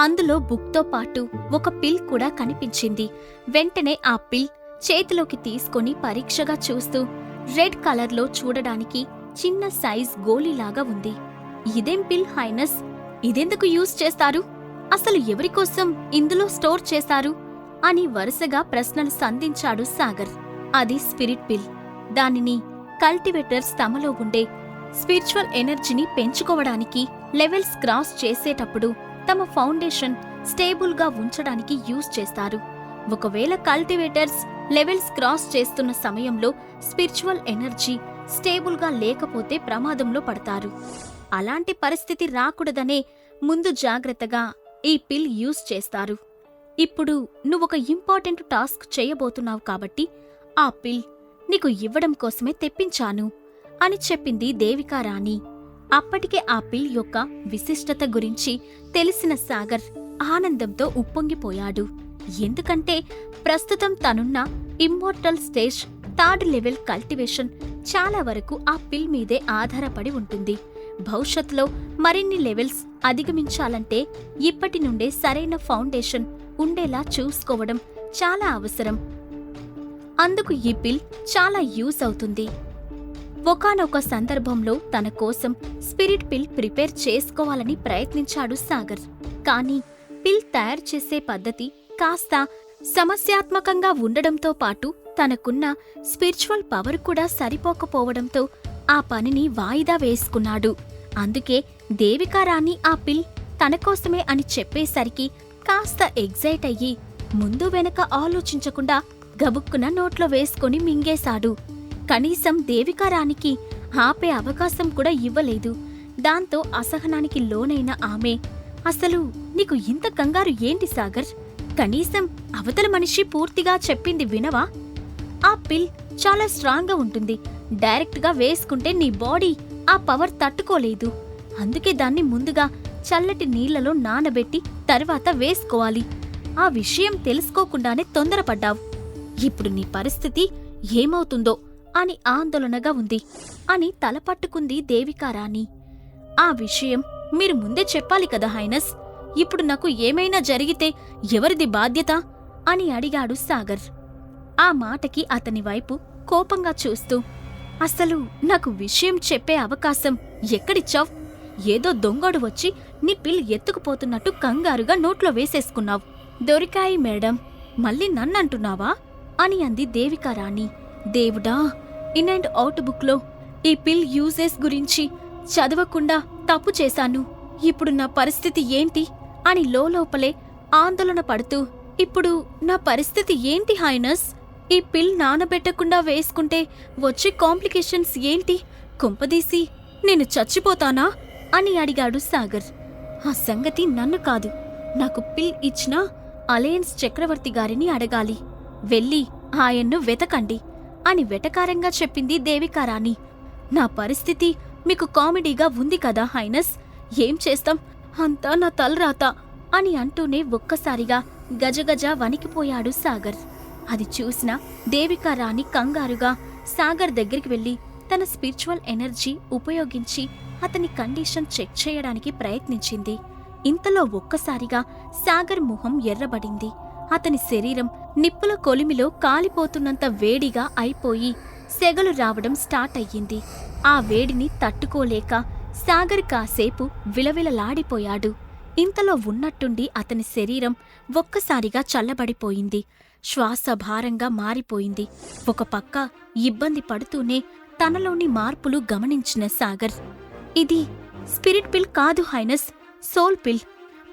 అందులో బుక్తో పాటు ఒక పిల్ కూడా కనిపించింది. వెంటనే ఆ పిల్ చేతిలోకి తీసుకొని పరీక్షగా చూస్తూ రెడ్ కలర్లో చూడడానికి చిన్న సైజ్ గోళీలాగా ఉంది. ఇదేం పిల్ హైనస్? ఇదెందుకు యూజ్ చేస్తారు? అసలు ఎవరికోసం ఇందులో స్టోర్ చేశారు అని వరుసగా ప్రశ్నలు సంధించాడు సాగర్. అది స్పిరిట్ పిల్. దానిని కల్టివేటర్స్ తమలో ఉండే స్పిరిచువల్ ఎనర్జీని పెంచుకోవడానికి లెవెల్స్ క్రాస్ చేసేటప్పుడు తమ ఫౌండేషన్ స్టేబుల్గా ఉంచడానికి యూజ్ చేస్తారు. ఒకవేళ కల్టివేటర్స్ లెవెల్స్ క్రాస్ చేస్తున్న సమయంలో స్పిరిచువల్ ఎనర్జీ స్టేబుల్గా లేకపోతే ప్రమాదంలో పడతారు. అలాంటి పరిస్థితి రాకూడదనే ముందు జాగ్రత్తగా ఈ పిల్ యూజ్ చేస్తారు. ఇప్పుడు నువ్వొక ఇంపార్టెంట్ టాస్క్ చేయబోతున్నావు కాబట్టి ఆ పిల్ నీకు ఇవ్వడం కోసమే తెప్పించాను అని చెప్పింది దేవికారాణి అప్పటికే ఆ పిల్ యొక్క విశిష్టత గురించి తెలిసిన సాగర్ ఆనందంతో ఉప్పొంగిపోయాడు. ఎందుకంటే ప్రస్తుతం తనున్న immortal stage third level cultivation చాలా వరకు ఆ పిల్ మీదే ఆధారపడి ఉంటుంది. భవిష్యత్తులో మరిన్ని లెవెల్స్ అధిగమించాలంటే ఇప్పటి నుండే సరైన ఫౌండేషన్ ఉండేలా చూసుకోవడం చాలా అవసరం. అందుకు ఈ పిల్ చాలా యూస్ అవుతుంది. ఒకానొక సందర్భంలో తన కోసం స్పిరిట్ పిల్ ప్రిపేర్ చేసుకోవాలని ప్రయత్నించాడు సాగర్. కానీ పిల్ తయారు చేసే పద్ధతి కాస్త సమస్యాత్మకంగా ఉండడంతో పాటు తనకున్న స్పిరిచువల్ పవర్ కూడా సరిపోకపోవడంతో ఆ పనిని వాయిదా వేసుకున్నాడు. అందుకే దేవికారాణి ఆ పిల్ తన కోసమే అని చెప్పేసరికి కాస్త ఎగ్జైట్ అయ్యి ముందు వెనక ఆలోచించకుండా గబుక్కున నోట్లో వేసుకొని మింగేశాడు. కనీసం దేవికారానికి ఆపే అవకాశం కూడా ఇవ్వలేదు. దాంతో అసహనానికి లోనైన ఆమె అసలు నీకు ఇంత కంగారు ఏంటి సాగర్? కనీసం అవతల మనిషి పూర్తిగా చెప్పింది వినవా? ఆ పిల్ చాలా స్ట్రాంగ్గా ఉంటుంది. డైరెక్ట్గా వేసుకుంటే నీ బాడీ ఆ పవర్ తట్టుకోలేదు. అందుకే దాన్ని ముందుగా చల్లటి నీళ్ళలో నానబెట్టి తర్వాత వేసుకోవాలి. ఆ విషయం తెలుసుకోకుండానే తొందరపడ్డావు. ఇప్పుడు నీ పరిస్థితి ఏమవుతుందో అని ఆందోళనగా ఉంది. అని తలపట్టుకుంది దేవికారాణి ఆ విషయం మీరు ముందే చెప్పాలి కదా హైనస్. ఇప్పుడు నాకు ఏమైనా జరిగితే ఎవరిది బాధ్యత? అని అడిగాడు సాగర్. ఆ మాటకి అతని వైపు కోపంగా చూస్తూ అసలు నాకు విషయం చెప్పే అవకాశం ఎక్కడిచ్చావ్? ఏదో దొంగడు వచ్చి నీ పిల్ ఎత్తుకుపోతున్నట్టు కంగారుగా నోట్లో వేసేసుకున్నావు. దొరికాయి మేడం మళ్ళీ నన్నంటున్నావా? అని అంది దేవికారాణి దేవుడా ఇన్ అండ్ అవుట్ బుక్లో ఈ పిల్ యూజెస్ గురించి చదవకుండా తప్పు చేశాను. ఇప్పుడు నా పరిస్థితి ఏంటి? అని లోపలే ఆందోళన పడుతూ ఇప్పుడు నా పరిస్థితి ఏంటి హైనస్? ఈ పిల్ నానబెట్టకుండా వేసుకుంటే వచ్చే కాంప్లికేషన్స్ ఏంటి? కుంపదీసి నేను చచ్చిపోతానా? అని అడిగాడు సాగర్. ఆ సంగతి నన్ను కాదు నాకు పిల్ ఇచ్చిన అలయన్స్ చక్రవర్తి గారిని అడగాలి. వెళ్ళి ఆయన్ను వెతకండి. అని వెటకారంగా చెప్పింది దేవికారాణి నా పరిస్థితి మీకు కామెడీగా ఉంది కదా హైనస్? ఏం చేస్తాం? అంతా నా తలరాత అని అంటూనే ఒక్కసారిగా గజగజ వణికిపోయాడు సాగర్. అది చూసిన దేవికారాణి కంగారుగా సాగర్ దగ్గరికి వెళ్ళి తన స్పిరిచువల్ ఎనర్జీ ఉపయోగించి అతని కండిషన్ చెక్ చేయడానికి ప్రయత్నించింది. ఇంతలో ఒక్కసారిగా సాగర్ ముఖం ఎర్రబడింది. అతని శరీరం నిప్పుల కొలిమిలో కాలిపోతున్నంత వేడిగా అయిపోయి సెగలు రావడం స్టార్ట్ అయ్యింది. ఆ వేడిని తట్టుకోలేక సాగర్ కాసేపు విలవిలలాడిపోయాడు. ఇంతలో ఉన్నట్టుండి అతని శరీరం ఒక్కసారిగా చల్లబడిపోయింది. శ్వాస భారంగా మారిపోయింది. ఒక పక్క ఇబ్బంది పడుతూనే తనలోని మార్పులు గమనించిన సాగర్ ఇది స్పిరిట్ పిల్ కాదు హైనస్ సోల్ పిల్.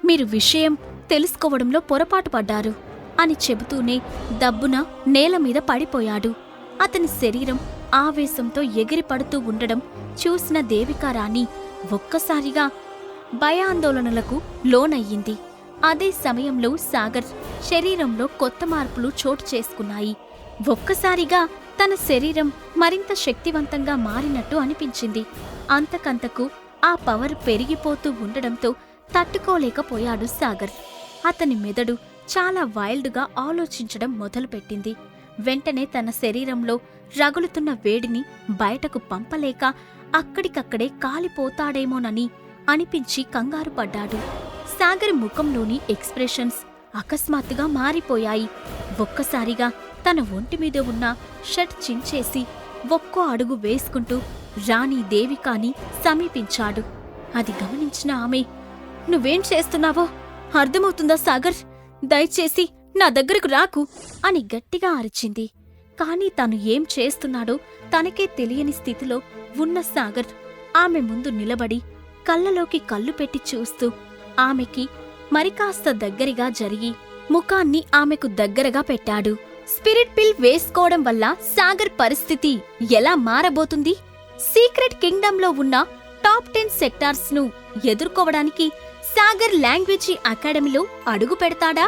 మీరు విషయం తెలుసుకోవడంలో పొరపాటు పడ్డారు. అని చెబుతూనే దబ్బున నేల మీద పడిపోయాడు. అతని శరీరం ఆవేశంతో ఎగిరిపడుతూ ఉండడం చూసిన దేవికారాణి ఒక్కసారిగా భయాందోళనలకు లోనయ్యింది. అదే సమయంలో సాగర్ శరీరంలో కొత్త మార్పులు చోటు చేసుకున్నాయి. ఒక్కసారిగా తన శరీరం మరింత శక్తివంతంగా మారినట్టు అనిపించింది. అంతకంతకు ఆ పవర్ పెరిగిపోతూ ఉండడంతో తట్టుకోలేకపోయాడు సాగర్. అతని మెదడు చాలా వైల్డ్గా ఆలోచించడం మొదలుపెట్టింది. వెంటనే తన శరీరంలో రగులుతున్న వేడిని బయటకు పంపలేక అక్కడికక్కడే కాలిపోతాడేమోనని అనిపించి కంగారు పడ్డాడు. సాగర్ ముఖంలోని ఎక్స్ప్రెషన్స్ అకస్మాత్తుగా మారిపోయాయి. ఒక్కసారిగా తన ఒంటి మీద ఉన్న షర్ట్ చించేసి ఒక్కో అడుగు వేసుకుంటూ రాణి దేవికాని సమీపించాడు. అది గమనించిన ఆమె నువ్వేం చేస్తున్నావో? అర్థమవుతుందా సాగర్? దయచేసి నా దగ్గరకు రాకు అని గట్టిగా అరిచింది. కానీ తను ఏం చేస్తున్నాడో తనకే తెలియని స్థితిలో ఉన్న సాగర్ ఆమె ముందు నిలబడి కళ్ళలోకి కళ్ళు పెట్టి చూస్తూ ఆమెకి మరికాస్త దగ్గరగా జరిగి ముఖాన్ని ఆమెకు దగ్గరగా పెట్టాడు. స్పిరిట్ పిల్ వేసుకోవడం వల్ల సాగర్ పరిస్థితి ఎలా మారబోతుంది? సీక్రెట్ కింగ్డమ్లో ఉన్న టాప్ టెన్ సెక్టార్స్ను ఎదుర్కోవడానికి సాగర్ లాంగ్వేజీ అకాడమీలో అడుగు పెడతాడా?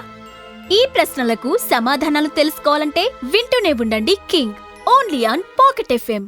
ఈ ప్రశ్నలకు సమాధానాలు తెలుసుకోవాలంటే వింటూనే ఉండండి king only on pocket FM.